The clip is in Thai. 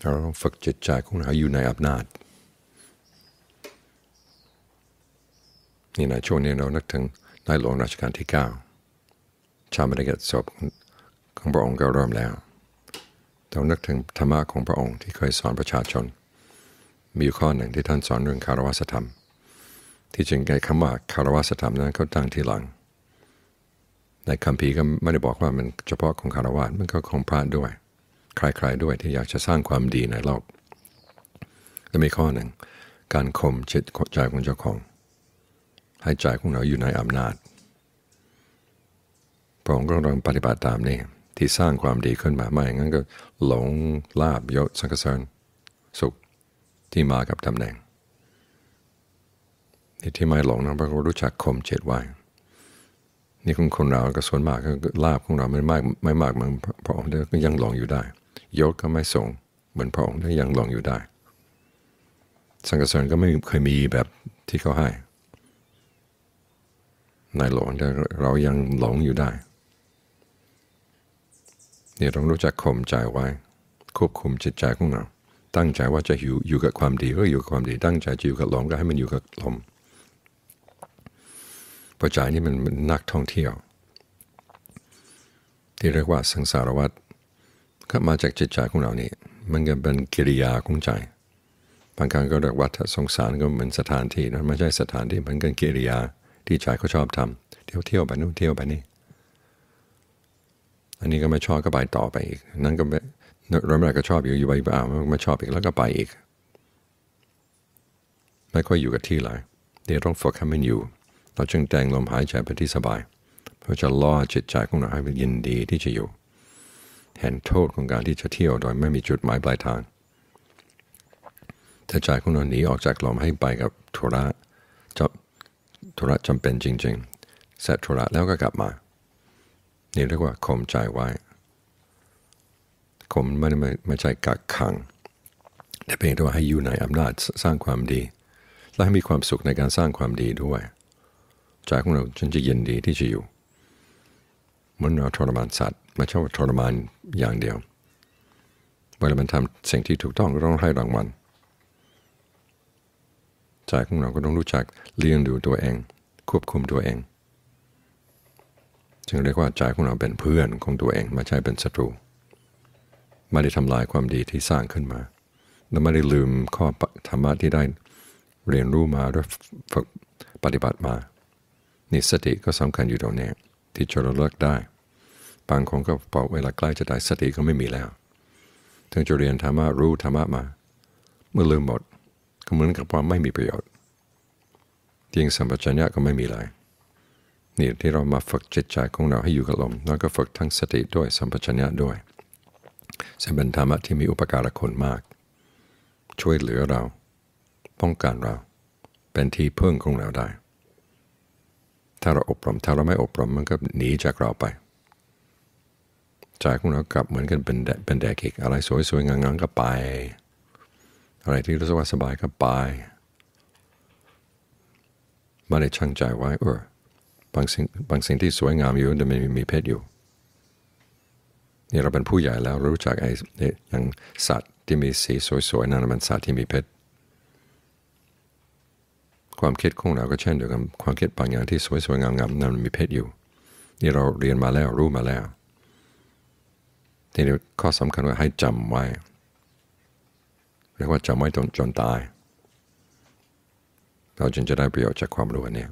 เราต้องฝึกจิตใจของเราอยู่ในอำนาจ นี่นะช่วงนี้เรานึกถึงในหลวงรัชกาลที่เก้าชาติกิจศพของพระองค์ก็เริ่มแล้วเรานึกถึงธรรมะของพระองค์ที่เคยสอนประชาชน มีข้อหนึ่งที่ท่านสอนเรื่องคารวะธรรม ที่จริงไงคำว่าคารวะธรรมนั้นเขาตั้งทีหลัง ในคำพีก็ไม่ได้บอกว่ามันเฉพาะของคารวะมันก็ของพระด้วย ใครๆด้วยที่อยากจะสร้างความดีในโลกและมีข้อหนึ่ง การข่มจิตใจของเจ้าของ ให้ใจของเราอยู่ในอำนาจพระองค์ก็ต้องปฏิบัติตามนี่ที่สร้างความดีขึ้นมาไม่งั้นก็หลงลาบยศสังกสรสุขที่มากับตำแหน่งที่ไม่หลงนะเพราะเรารู้จักข่มจิตไว้ นี่ของคนเราก็ส่วนมากก็ลาบของเราไม่มากไม่มากเหมือนพระองค์ก็ยังหลงอยู่ได้ ยศก็ไม่ส่งเหมือนพระองค์ยังหลงอยู่ได้ สังกสรก็ไม่เคยมีแบบที่เขาให้ในหลงเรายังหลงอยู่ได้เนี่ยต้องรู้จักข่มใจไว้ ควบคุมจิตใจของเรา ตั้งใจว่าจะอยู่อยู่กับความดีก็อยู่กับความดี ตั้งใจจะอยู่กับหลมก็ให้มันอยู่กับลมเพราะใจนี่มันนักท่องเที่ยว ที่เรียกว่าสังสารวัฏ ก็มาจากจิตใจของเรานี่มันก็เป็นกิริยาของใจบางครั้งก็เรียกว่าสงสารก็เหมือนสถานที่นะไม่ใช่สถานที่มันเป็นกิริยาที่ใจเขาชอบทำเที่ยวเที่ยวไปนู่นเที่ยวไปนี่อันนี้ก็ไม่ชอบก็ไปต่อไปอีก นั่นก็ไม่เราไม่ก็ชอบอยู่อยู่ไปเปล่าไม่ชอบอีกแล้วก็ไปอีกไม่ค่อยอยู่กับที่เลยเดี๋ยวต้องฝึกให้มันอยู่ เราจึงแต่งลมหายใจไปที่สบาย เพื่อจะล่อจิตใจของเราให้มันยินดีที่จะอยู่ เห็นโทษของการที่จะเที่ยวโดยไม่มีจุดหมายปลายทางถ้าใจของเราหนีออกจากลมให้ไปกับธุระจะธุระจำเป็นจริง ๆ เสร็จธุระแล้วก็กลับมา นี่เรียกว่าข่มใจไว้ข่มไม่ไม่ไม่ใช่กักขัง แต่เพียงแต่ว่าให้อยู่ในอำนาจสร้างความดี และให้มีความสุขในการสร้างความดีด้วยใจของเราจนจะเย็นดีที่จะอยู่เหมือนเราทรมานสัตว์ ไม่ใช่ว่าทรมานอย่างเดียว เวลามันทำสิ่งที่ถูกต้องก็ต้องให้รางวัลใจของเราก็ต้องรู้จักเลี้ยงดูตัวเอง ควบคุมตัวเอง จึงเรียกว่าใจของเราเป็นเพื่อนของตัวเองไม่ใช่เป็นศัตรูไม่ได้ทำลายความดีที่สร้างขึ้นมาและไม่ได้ลืมข้อธรรมะที่ได้เรียนรู้มาด้วยฝึกปฏิบัติมานี่สติก็สำคัญอยู่ตรงนี้ที่จะระลึกได้ บางคนก็พอเวลาใกล้จะได้สติก็ไม่มีแล้ว ถึงจะเรียนธรรมะรู้ธรรมะมา เมื่อลืมหมดก็เหมือนกับว่าไม่มีประโยชน์จริงสัมปชัญญะก็ไม่มีเลยนี่ที่เรามาฝึกจิตใจของเราให้อยู่กับลมแล้วก็ฝึกทั้งสติด้วยสัมปชัญญะด้วยซึ่งเป็นธรรมะที่มีอุปการะคุณมาก ช่วยเหลือเรา ป้องกันเรา เป็นที่พึ่งของเราได้ ถ้าเราอบรมถ้าเราไม่อบรมมันก็หนีจากเราไป ใจของเรากลับเหมือนกันเป็นเป็นแดกอีกอะไรสวยๆงามๆก็ไป อะไรที่รู้สึกว่าสบายก็ไปไม่ได้ช่างใจไว้เออบางสิ่งบางสิ่งที่สวยงามอยู่แต่ไม่มีเพศอยู่นี่เราเป็นผู้ใหญ่แล้วรู้จักไอ้อย่างสัตว์ที่มีสีสวยๆนั่นมันสัตว์ที่มีเพศความคิดของเราก็เช่นเดียวกันความคิดบางอย่างที่สวยๆงามๆนั่นมันมีเพศอยู่นี่เราเรียนมาแล้วรู้มาแล้ว ทีนี้ข้อสำคัญว่าให้จำไว้ เรียกว่าจำไว้จนจนตาย เราจึงจะได้ประโยชน์จากความรู้นี้